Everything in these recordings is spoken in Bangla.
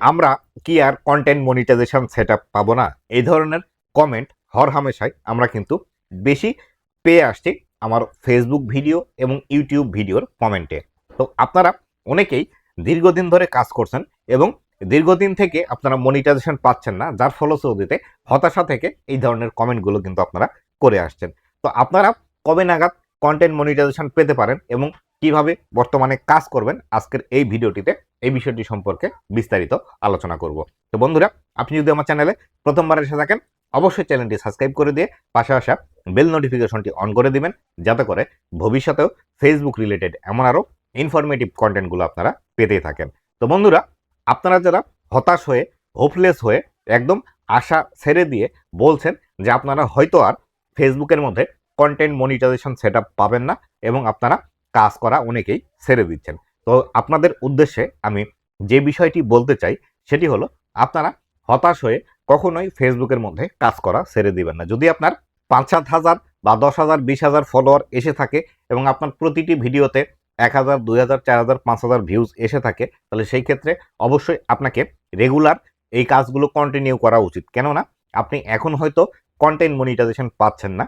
আমরা কি আর কন্টেন্ট মনিটাইজেশন সেট আপ পাবো না? এই ধরনের কমেন্ট হর হামেশাই আমরা কিন্তু বেশি পেয়ে আসছি আমার ফেসবুক ভিডিও এবং ইউটিউব ভিডিওর কমেন্টে তো আপনারা অনেকেই দীর্ঘদিন ধরে কাজ করছেন এবং দীর্ঘদিন থেকে আপনারা মনিটাইজেশন পাচ্ছেন না, যার ফলশ্রুতিতে হতাশা থেকে এই ধরনের কমেন্টগুলো কিন্তু আপনারা করে আসছেন। তো আপনারা কবে নাগাদ কন্টেন্ট মনিটাইজেশন পেতে পারেন এবং কীভাবে বর্তমানে কাজ করবেন, আজকের এই ভিডিওটিতে এই বিষয়টি সম্পর্কে বিস্তারিত আলোচনা করব। তো বন্ধুরা, আপনি যদি আমার চ্যানেলে প্রথমবার এসে থাকেন, অবশ্যই চ্যানেলটি সাবস্ক্রাইব করে দিয়ে পাশে আসা বেল নোটিফিকেশনটি অন করে দিবেন, যাতে করে ভবিষ্যতেও ফেসবুক রিলেটেড এমন আরও ইনফরমেটিভ কন্টেন্টগুলো আপনারা পেতেই থাকেন। তো বন্ধুরা, আপনারা যারা হতাশ হয়ে হোপলেস হয়ে একদম আশা ছেড়ে দিয়ে বলছেন যে আপনারা হয়তো আর ফেসবুকের মধ্যে কন্টেন্ট মনিটাইজেশন সেট পাবেন না এবং আপনারা কাজ করা অনেকেই ছেড়ে দিচ্ছেন। তো আপনাদের উদ্দেশ্যে আমি যে বিষয়টি বলতে চাই, সেটি হলো আপনারা হতাশ হয়ে কখনোই ফেসবুকের মধ্যে কাজ করা ছেড়ে দিবেন না। যদি আপনার পাঁচ সাত হাজার বা দশ হাজার, বিশ হাজার ফলোয়ার এসে থাকে এবং আপনার প্রতিটি ভিডিওতে এক হাজার, দুই হাজার, চার হাজার, পাঁচ হাজার ভিউজ এসে থাকে, তাহলে সেই ক্ষেত্রে অবশ্যই আপনাকে রেগুলার এই কাজগুলো কন্টিনিউ করা উচিত। কেননা আপনি এখন হয়তো কন্টেন্ট মনিটাইজেশন পাচ্ছেন না।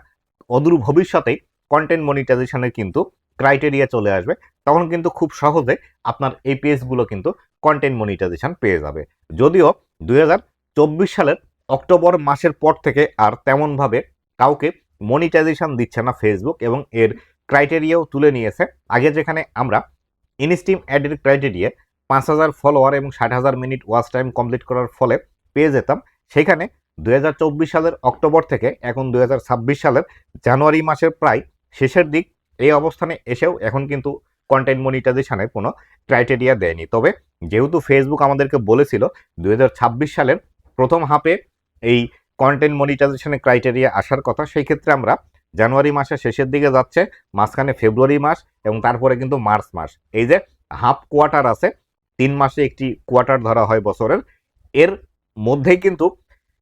অদূর ভবিষ্যতেই কন্টেন্ট মনিটাইজেশনের কিন্তু ক্রাইটেরিয়া চলে আসবে, তখন কিন্তু খুব সহজে আপনার এই পেজগুলো কিন্তু কন্টেন্ট মনিটাইজেশন পেয়ে যাবে। যদিও দু হাজার চব্বিশ সালের অক্টোবর মাসের পর থেকে আর তেমনভাবে কাউকে মনিটাইজেশন দিচ্ছে না ফেসবুক এবং এর ক্রাইটেরিয়াও তুলে নিয়েছে। আগে যেখানে আমরা ইনস্টিম অ্যাডের ক্রাইটেরিয়া পাঁচ হাজার ফলোয়ার এবং ষাট হাজার মিনিট ওয়াচ টাইম কমপ্লিট করার ফলে পেয়ে যেতাম। সেখানে দু হাজার চব্বিশ সালের অক্টোবর থেকে এখন দুই হাজার ছাব্বিশ সালের জানুয়ারি মাসের প্রায় শেষের দিক এই অবস্থানে এসেও এখন কিন্তু কন্টেন্ট মনিটাইজেশনের কোনো ক্রাইটেরিয়া দেয়নি। তবে যেহেতু ফেসবুক আমাদেরকে বলেছিল দু হাজার ছাব্বিশ সালের প্রথম হাফে এই কন্টেন্ট মনিটাইজেশনের ক্রাইটেরিয়া আসার কথা, সেই ক্ষেত্রে আমরা জানুয়ারি মাসের শেষের দিকে যাচ্ছে, মাঝখানে ফেব্রুয়ারি মাস এবং তারপরে কিন্তু মার্চ মাস। এই যে হাফ কোয়ার্টার আছে, তিন মাসে একটি কোয়ার্টার ধরা হয় বছরের, এর মধ্যেই কিন্তু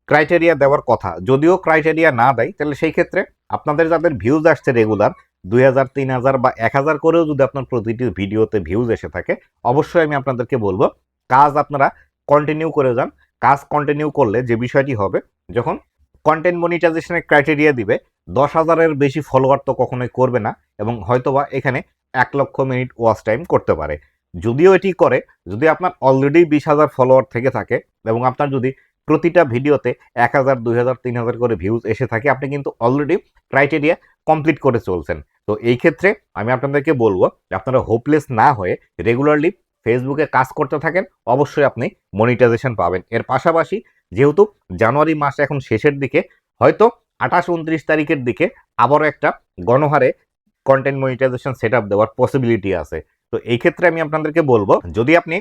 ক্রাইটেরিয়া দেওয়ার কথা। যদিও ক্রাইটেরিয়া না দেয়, তাহলে সেই ক্ষেত্রে আপনাদের যাদের ভিউজ আসছে রেগুলার দুই হাজার, তিন হাজার বা এক হাজার করেও যদি আপনার প্রতিটি ভিডিওতে ভিউজ এসে থাকে, অবশ্যই আমি আপনাদেরকে বলব, কাজ আপনারা কন্টিনিউ করে যান। কাজ কন্টিনিউ করলে যে বিষয়টি হবে, যখন কন্টেন্ট মনিটাইজেশনের ক্রাইটেরিয়া দিবে, দশ হাজারের বেশি ফলোয়ার তো কখনোই করবে না এবং হয়তোবা এখানে এক লক্ষ মিনিট ওয়াচ টাইম করতে পারে। যদিও এটি করে, যদি আপনার অলরেডি বিশ হাজার ফলোয়ার থেকে থাকে এবং আপনার যদি প্রতিটা ভিডিওতে এক হাজার, দুই হাজার, তিন হাজার করে ভিউজ এসে থাকে। আপনি কিন্তু অলরেডি ক্রাইটেরিয়া কমপ্লিট করে চলছেন। তো এই ক্ষেত্রে আমি আপনাদেরকে বলব আপনারা হোপলেস না হয়ে রেগুলারলি ফেসবুকে কাজ করতে থাকেন, অবশ্যই আপনি মনিটাইজেশন পাবেন। এর পাশাপাশি যেহেতু জানুয়ারি মাস এখন শেষের দিকে, হয়তো আঠাশ, উনত্রিশ তারিখের দিকে আবারও একটা গণহারে কন্টেন্ট মনিটাইজেশন সেট আপ দেওয়ার পসিবিলিটি আছে। তো এই ক্ষেত্রে আমি আপনাদেরকে বলব, যদি আপনি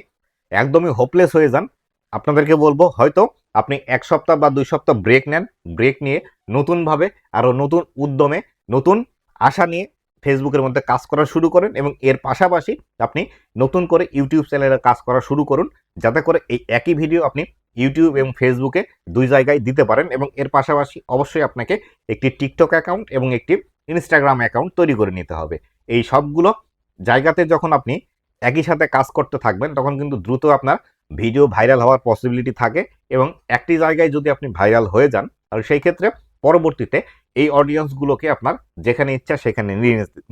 একদমই হোপলেস হয়ে যান, আপনাদেরকে বলব হয়তো আপনি এক সপ্তাহ বা দুই সপ্তাহ ব্রেক নেন ব্রেক নিয়ে নতুনভাবে আরও নতুন উদ্যমে নতুন আশা নিয়ে ফেসবুকের মধ্যে কাজ করা শুরু করেন এবং এর পাশাপাশি আপনি নতুন করে ইউটিউব চ্যানেলে কাজ করা শুরু করুন, যাতে করে এই একই ভিডিও আপনি ইউটিউব এবং ফেসবুকে দুই জায়গায় দিতে পারেন এবং এর পাশাপাশি অবশ্যই আপনাকে একটি টিকটক অ্যাকাউন্ট এবং একটি ইনস্টাগ্রাম অ্যাকাউন্ট তৈরি করে নিতে হবে। এই সবগুলো জায়গাতে যখন আপনি একই সাথে কাজ করতে থাকবেন, তখন কিন্তু দ্রুত আপনার ভিডিও ভাইরাল হওয়ার পসিবিলিটি থাকে এবং একটি জায়গায় যদি আপনি ভাইরাল হয়ে যান, তাহলে সেই ক্ষেত্রে পরবর্তীতে এই অডিয়েন্সগুলোকে আপনার যেখানে ইচ্ছা সেখানে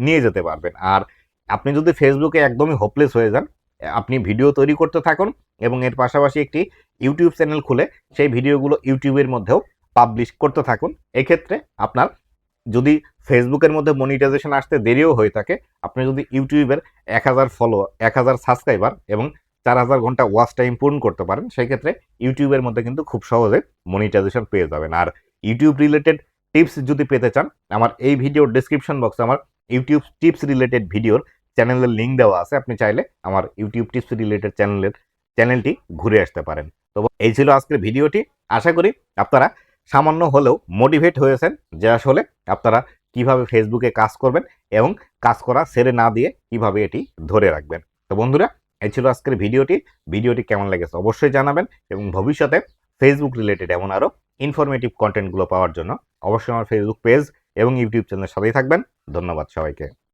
নিয়ে যেতে পারবেন। আর আপনি যদি ফেসবুকে একদমই হোপলেস হয়ে যান, আপনি ভিডিও তৈরি করতে থাকুন এবং এর পাশাপাশি একটি ইউটিউব চ্যানেল খুলে সেই ভিডিওগুলো ইউটিউবের মধ্যেও পাবলিশ করতে থাকুন, এক্ষেত্রে আপনার যদি ফেসবুকের মধ্যে মনিটাইজেশন আসতে দেরিও হয়ে থাকে, আপনি যদি ইউটিউবের এক হাজার ফলো এক হাজার সাবস্ক্রাইবার এবং চার হাজার ঘণ্টা ওয়াচ টাইম পূরণ করতে পারেন, সেই ক্ষেত্রে ইউটিউবের মধ্যে কিন্তু খুব সহজে মনিটাইজেশন পেয়ে যাবেন। আর ইউটিউব রিলেটেড টিপস যদি পেতে চান, আমার এই ভিডিওর ডিসক্রিপশন বক্সে আমার ইউটিউব টিপস রিলেটেড ভিডিওর চ্যানেলের লিঙ্ক দেওয়া আছে। আপনি চাইলে আমার ইউটিউব টিপস রিলেটেড চ্যানেলের চ্যানেলটি ঘুরে আসতে পারেন। তো এই ছিল আজকের ভিডিওটি আশা করি আপনারা সামান্য হলেও মোটিভেট হয়েছেন যে আসলে আপনারা কীভাবে ফেসবুকে কাজ করবেন এবং কাজ করা সেরে না দিয়ে কীভাবে এটি ধরে রাখবেন। তো বন্ধুরা, এই ছিল আজকের ভিডিওটি। ভিডিওটি কেমন লেগেছে অবশ্যই জানাবেন এবং ভবিষ্যতে ফেসবুক রিলেটেড এমন আরও ইনফরমেটিভ কন্টেন্টগুলো পাওয়ার জন্য অবশ্যই আমার ফেসবুক পেজ এবং ইউটিউব চ্যানেলের সাথেই থাকবেন। ধন্যবাদ সবাইকে।